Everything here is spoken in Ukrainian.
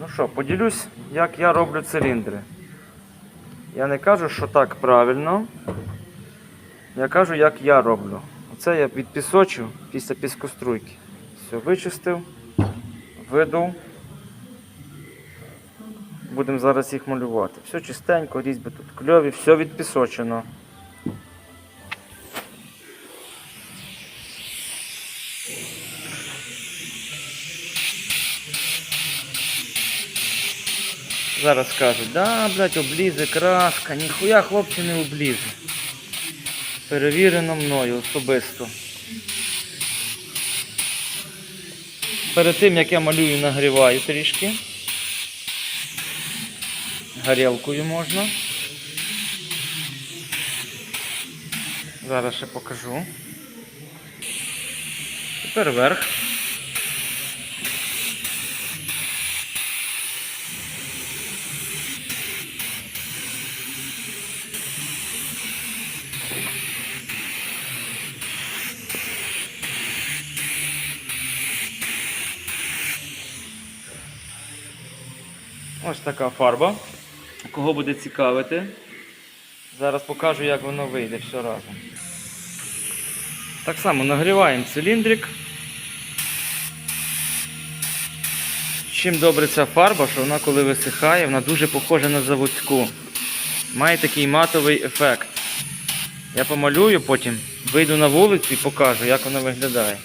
Ну що, поділюсь, як я роблю циліндри. Я не кажу, що так правильно. Я кажу, як я роблю. Оце я відпісочу після піскоструйки. Все, вичистив, видув. Будемо зараз їх малювати. Все чистенько, різьби тут кльові, все відпісочено. Зараз скажуть, да, блядь, облізе, краска, ніхуя хлопці не облізе. Перевірено мною особисто. Перед тим як я малюю, нагріваю трішки. Горілкою можна. Зараз ще покажу. Тепер верх. Ось така фарба. Кого буде цікавити. Зараз покажу, як воно вийде все разом. Так само нагріваємо циліндрик. Чим добре ця фарба, що вона коли висихає, вона дуже похожа на заводську. Має такий матовий ефект. Я помалюю потім, вийду на вулицю і покажу, як воно виглядає.